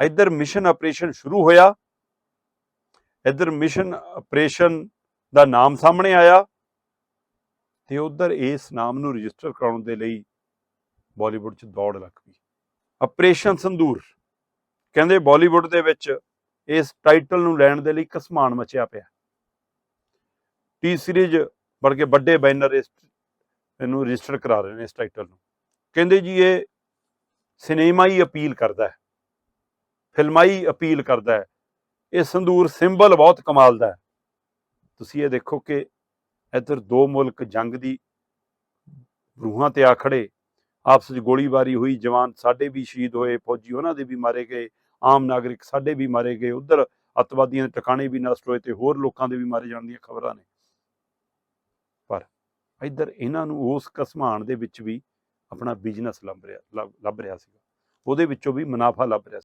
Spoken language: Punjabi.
ਇੱਧਰ ਮਿਸ਼ਨ ਆਪਰੇਸ਼ਨ ਸ਼ੁਰੂ ਹੋਇਆ। ਇੱਧਰ ਮਿਸ਼ਨ ਆਪਰੇਸ਼ਨ ਦਾ ਨਾਮ ਸਾਹਮਣੇ ਆਇਆ ਤੇ ਉਧਰ ਇਸ ਨਾਮ ਨੂੰ ਰਜਿਸਟਰ ਕਰਾਉਣ ਦੇ ਲਈ ਬਾਲੀਵੁੱਡ 'ਚ ਦੌੜ ਲੱਗ ਪਈ। ਆਪਰੇਸ਼ਨ ਸੰਦੂਰ ਕਹਿੰਦੇ ਬਾਲੀਵੁੱਡ ਦੇ ਵਿੱਚ ਇਸ ਟਾਈਟਲ ਨੂੰ ਲੈਣ ਦੇ ਲਈ ਕਸਮਾਨ ਮਚਿਆ ਪਿਆ। ਟੀ ਸੀਰੀਜ਼ ਵਰਗੇ ਵੱਡੇ ਬੈਨਰ ਇਸ ਇਹਨੂੰ ਰਜਿਸਟਰ ਕਰਾ ਰਹੇ ਨੇ ਇਸ ਟਾਈਟਲ ਨੂੰ। ਕਹਿੰਦੇ ਜੀ ਇਹ ਸਿਨੇਮਾਈ ਅਪੀਲ ਕਰਦਾ ਹੈ। ਫਿਲਮਾਈ ਅਪੀਲ ਕਰਦਾ ਹੈ। ਇਹ ਸੰਦੂਰ ਸਿੰਬਲ ਬਹੁਤ ਕਮਾਲ ਦਾ ਹੈ। ਤੁਸੀਂ ਇਹ ਦੇਖੋ ਕਿ ਇੱਧਰ ਦੋ ਮੁਲਕ ਜੰਗ ਦੀ ਰੂਹਾਂ ਤੇ ਆ ਖੜੇ। ਆਪਸ ਵਿੱਚ ਗੋਲੀਬਾਰੀ ਹੋਈ, ਜਵਾਨ ਸਾਡੇ ਵੀ ਸ਼ਹੀਦ ਹੋਏ, ਫੌਜੀ ਉਹਨਾਂ ਦੇ ਵੀ ਮਾਰੇ ਗਏ, ਆਮ ਨਾਗਰਿਕ ਸਾਡੇ ਵੀ ਮਾਰੇ ਗਏ। ਉਧਰ ਅੱਤਵਾਦੀਆਂ ਦੇ ਟਿਕਾਣੇ ਵੀ ਨਸ਼ਟ ਹੋਏ ਤੇ ਹੋਰ ਲੋਕਾਂ ਦੇ ਵੀ ਮਾਰੇ ਜਾਣ ਦੀਆਂ ਖਬਰਾਂ ਨੇ। ਪਰ ਇੱਧਰ ਇਹਨਾਂ ਨੂੰ ਉਸ ਕਸਮਾਨ ਦੇ ਵਿੱਚ ਵੀ ਆਪਣਾ ਬਿਜ਼ਨਸ ਲੱਭ ਰਿਹਾ ਲੱਭ- ਲੱਭ ਰਿਹਾ ਸੀਗਾ। ਉਹਦੇ ਵਿੱਚੋਂ ਵੀ ਮੁਨਾਫਾ ਲੱਭ ਰਿਹਾ ਸੀ।